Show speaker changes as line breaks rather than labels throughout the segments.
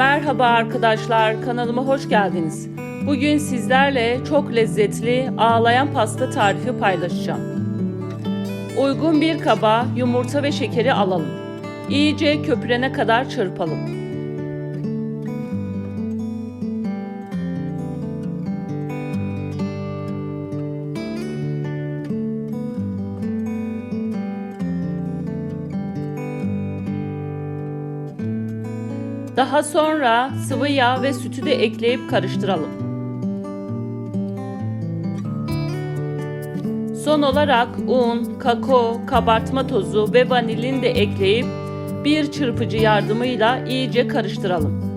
Merhaba arkadaşlar, kanalıma hoş geldiniz. Bugün sizlerle çok lezzetli ağlayan pasta tarifi paylaşacağım. Uygun bir kaba yumurta ve şekeri alalım. İyice köpürene kadar çırpalım. Daha sonra sıvı yağ ve sütü de ekleyip karıştıralım. Son olarak un, kakao, kabartma tozu ve vanilin de ekleyip bir çırpıcı yardımıyla iyice karıştıralım.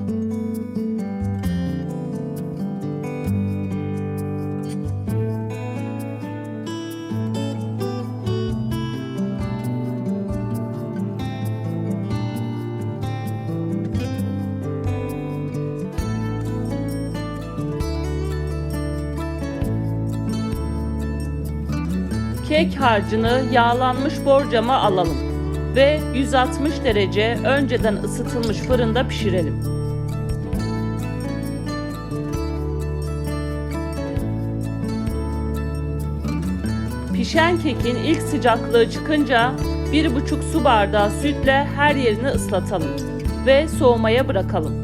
Kek harcını yağlanmış borcama alalım ve 160 derece önceden ısıtılmış fırında pişirelim. Pişen kekin ilk sıcaklığı çıkınca 1,5 su bardağı sütle her yerini ıslatalım ve soğumaya bırakalım.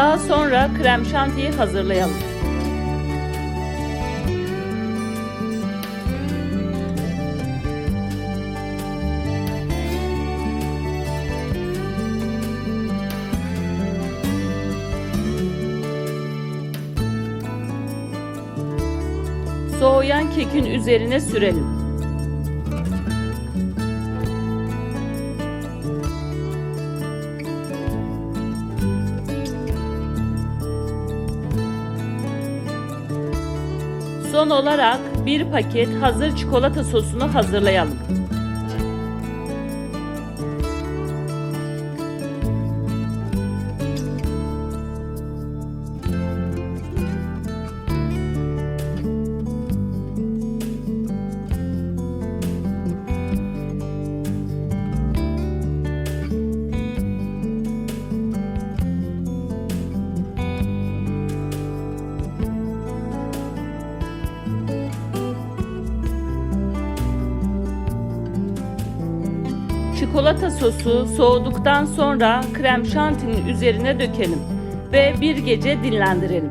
Daha sonra krem şantiyi hazırlayalım. Soğuyan kekin üzerine sürelim. Son olarak bir paket hazır çikolata sosunu hazırlayalım. Çikolata sosu soğuduktan sonra krem şantinin üzerine dökelim ve bir gece dinlendirelim.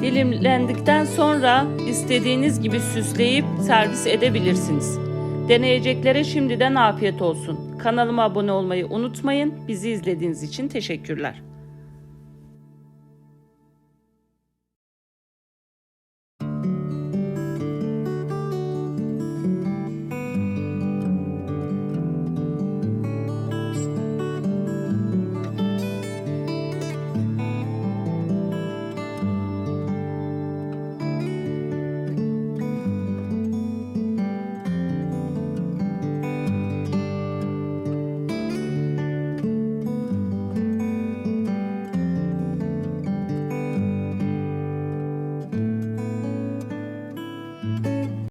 Dilimlendikten sonra istediğiniz gibi süsleyip servis edebilirsiniz. Deneyeceklere şimdiden afiyet olsun. Kanalıma abone olmayı unutmayın. Bizi izlediğiniz için teşekkürler.